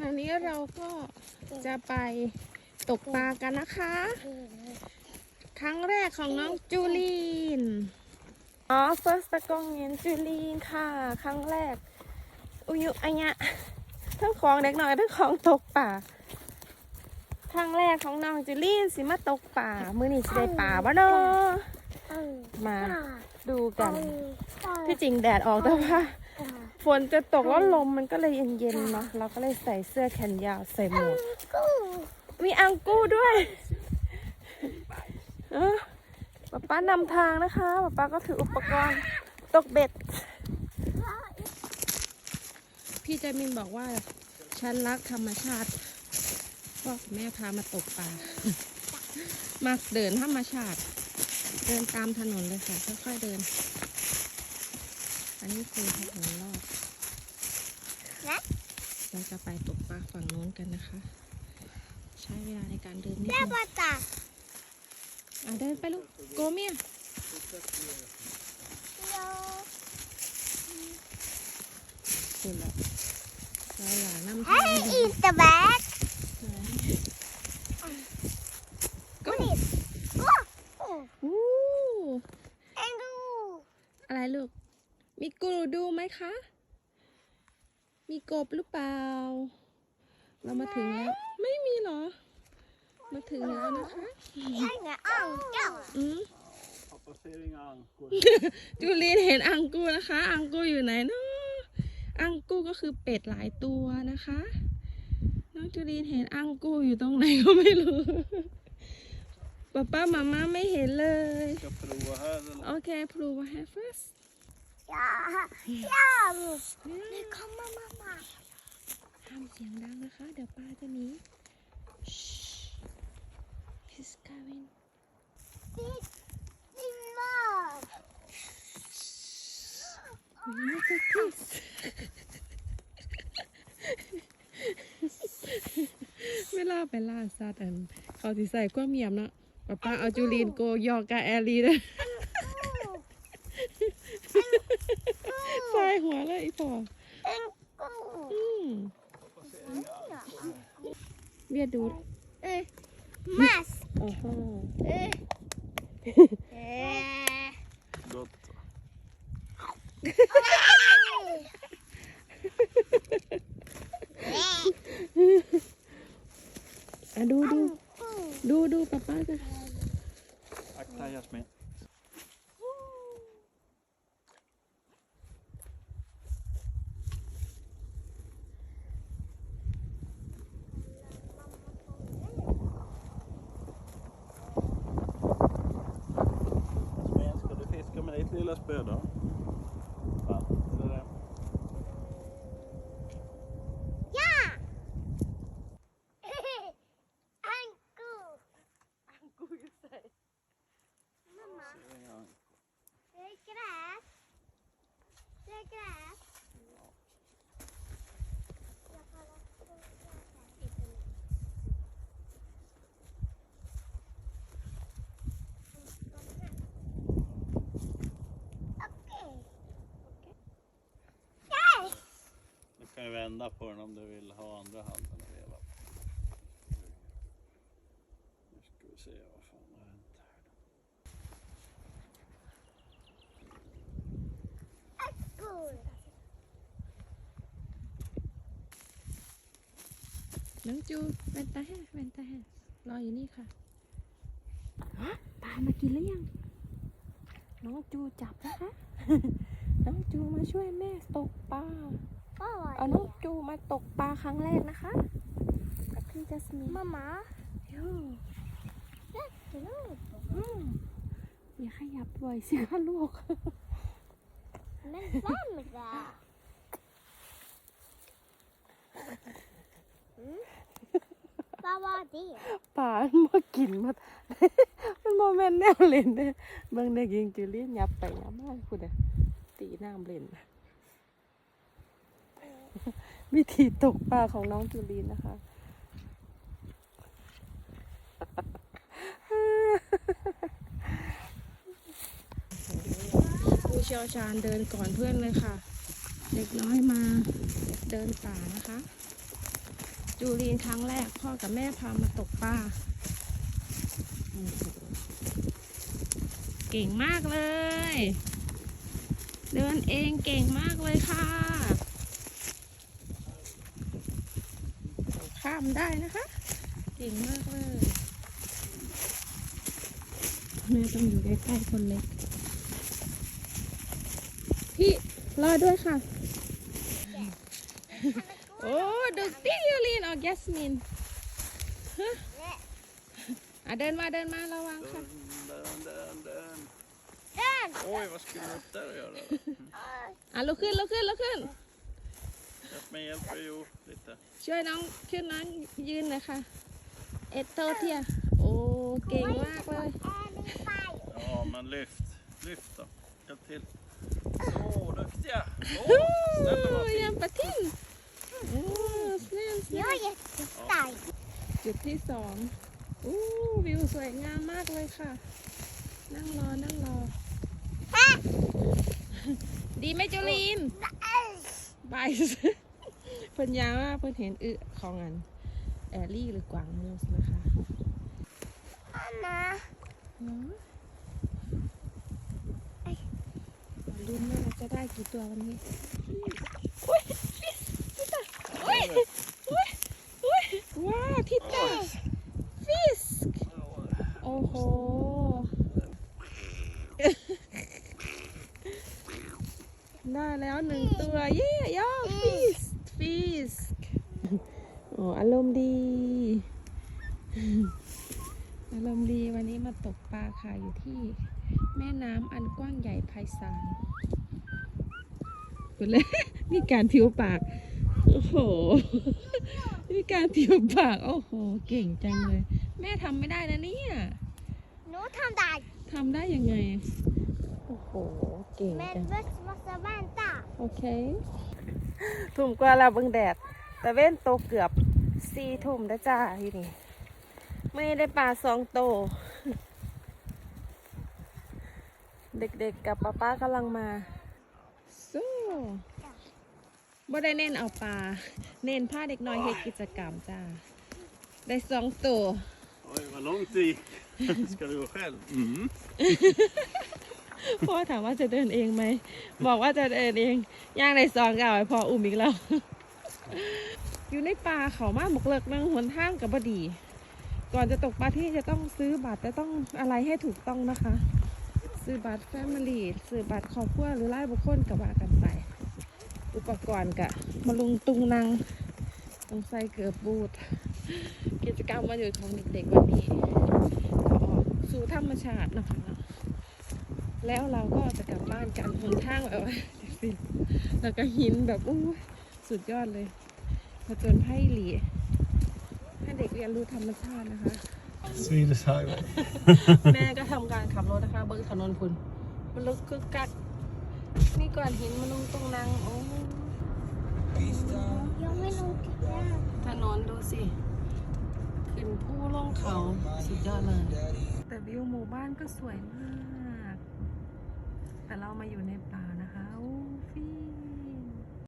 ณะนี้เราก็จะไปตกปลากันนะคะ ครั้งแรกของน้องจูลีน อ๋อ first ตะกงเงินจูลีนค่ะ ครั้งแรก อุยุอัญะทั้งของเด็กน้อยทั้งของตกป่า ครั้งแรกของน้องจูลีนสิมาตกป่า มือนี่สิได้ป่าบ่เนาะมาดูกัน ที่จริงแดดออกแต่ว่า ฝนจะตกแล้วลมมันก็เลยเย็นๆเนาะเราก็เลยใส่เสื้อแขนยาวใส่หมวกมีอังกู้ด้วยเออป๊าป้านำทางนะคะป๊าป้าก็ถืออุปกรณ์ตกเบ็ด พี่เจมินบอกว่าฉันรักธรรมชาติพ่อกับแม่พามาตกปลามาเดินธรรมชาติ เดินตามถนนเลยค่ะค่อยๆเดิน อันนี้คือถนนรอบเราจะไปตกปลาฝั่งโน้นกันนะคะ ใช้เวลาในการเดินนิดนึงอะเดินไปลูกโกเมียคุณละเราอย่าน้ำทาง Hey, eat the bag. ก็ Oh, อู้ and go. อะไรลูก มีกูรูดูไหมคะ มีกบหรือเปล่า เรามาถึงแล้ว ไม่มีเหรอ มาถึงแล้วนะคะ Hang on, go. อืม Pappa ser inga ankor. จูลีนเห็นอังกูนะคะ อังกูอยู่ไหนเนาะอังกูก็คือเป็ดหลายตัวนะคะ น้องจูลีนเห็นอังกูอยู่ตรงไหนก็ไม่รู้ป้าป้ามาม่าไม่เห็นเลย Ska prova här eller? โอเย่า här first Ja, ja. Nu kommer mamma. ห้ามเสียงดังนะคะ เดี๋ยวป้าจะหนี Shh. He's coming Big, big mom. We need to kiss เวลาไปล่าสัตว์อันเขาสิใส่กว้าเมียมเนาะป้าเอาจูลีนโกยอกกับแอลลีเลยใส่หัวเลยอีพออืมเบียดดูด Eh, Mask. โอ้โห Eh. Eh. Gott. อะดูดูดู that's better. Vända på den om du vill ha andra handen och veva. Nu ska vi se vad fan har hänt här då. Apple. น้องจูแวนตาแฮแวนตาแฮรออยู่นี่ค่ะฮะปลามากินหรือยัง น้องจูจับนะคะ น้องจูมาช่วยแม่ตกปลา เอา Oh, น้องจูมาตกปลาครั้งแรกนะคะ กับพี่จัสมิน mamma. โย่ Hello. อืมอย่าขยับบ่อยสิคะลูก Men vem då? Mm. Vad var det? ปลามากินมา มันโมเมนต์แนวเล่นเนี่ยเบิ่งเด็กยิงจูเลียนยับไปยับมาคุณอะตีน้ำเล่น วิธีตกปลาของน้องจูลีนนะคะ ผู้เชี่ยวชาญเดินก่อนเพื่อนเลยค่ะ เด็กน้อยมาเดินป่านะคะ จูรีนครั้งแรกพ่อกับแม่พามาตกปลาเก่งมากเลย เดินเองเก่งมากเลยค่ะ ข้ามได้นะคะ เก่งมากเลยแม่ต้องอยู่ใกล้ๆคนเล็ก พี่รอด้วยค่ะ โอ้ดูตี้ยูลีนออกแยสมินฮะอะเดินมาเดินมาระวังค่ะ Dön, dön, dön. Den! Oj, vad skulle du upp där och göra? อะลุกขึ้นลุกขึ้นลุกขึ้น Hjälp mig, hjälper ju lite. ช่วยน้องขึ้นน้องยืนหน่อยค่ะ เอตโตเทีย โอ้ เก่งมากเลย Ja, men lyft. Lyft då. Hjälp till. Så, duktiga. Åh, โอ้ snälla vad ยัง fint. ปะทินโอ้สแนนสแน Jag น är jättestark. จุดที่สองอู้วิวสวยงามมากเลยค่ะ นั่งรอ นั่งรอ ดีไหมจูลีนบาย เพิ่นยาว่าเพิ่นเห็นอึของอันแอลลี่หรือกวางมูสนะคะ Anna. เนาะลุ้นว่าเราจะได้กี่ตัววันนี้อุ้ยฟิสทิตาอุ้ยอุ้ยอุ้ยว้าวทิตาฟิสโอ้โหได้แล้วหนึ่งตัว เย่ย่อฟิส ฟิสโอ้อารมณ์ดี อารมณ์ดีวันนี้มาตกปลาค่ะอยู่ที่ แม่น้ำอันกว้างใหญ่ไพศาลคุณเลยมีการผิวปาก โอ้โหมีการผิวปาก โอ้โห เก่งจังเลย แม่ทำไม่ได้นะเนี่ย Nu tar dig. ทำได้ยังไง โอ้โห เก่งจั Men ง Vex måste vänta. โอเค ทุ่มกว่าแล้วเบิ่งแดดแต่เว้นโตเกือบสี่ทุ่มแล้วจ้าที่นี่ไม่ได้ปลาสองโต เด็กๆกับป้าป้ากำลังมาสู้บ่ได้เน้นเอาปลา เน้นพาเด็กน้อยเฮ็ดกิจกรรมจ้า ได้สองตัว Oj, vad långt det gick. Ska du gå själv? Mm. พ่อถามว่าจะเดินเองไหม บอกว่าจะเดินเอง ย่างในซองก็เอาไปพออุ้มอีกแล้ว อยู่ในป่าเขามากหมกเลิกนั่งหนทางกับบดี ก่อนจะตกปลาที่จะต้องซื้อบัตรจะต้องอะไรให้ถูกต้องนะคะ ซื้อบัตรแฟมิลี่ซื้อบัตรครอบครัวหรือไล่บุคคลกับว่ากันไป อุปกรณ์กะมาลุงตุงนางต้องใส่เกือบบูทกิจกรรมวันหยุดของเด็กๆวันนี้ขาออกสู่ธรรมชาตินะคะ แล้วเราก็จะกลับบ้านกันหนทางแบบว่าสิแล้วก็หินแบบอู้สุดยอดเลยผจญภัยหลีให้เด็กเรียนรู้ธรรมชาตินะคะ Swedish highway. แม่ก็ทำการขับรถนะคะ เบิ้งถนนพุ่นมันลุกคึกกักมีก้อนหินมันลงตรงนังโอ้ Jag vill åka. ถนนดูสิ ขึ้นผู้ลงเขา สุดยอดเลย แต่วิวหมู่บ้านก็สวยมาก แต่เรามาอยู่ในป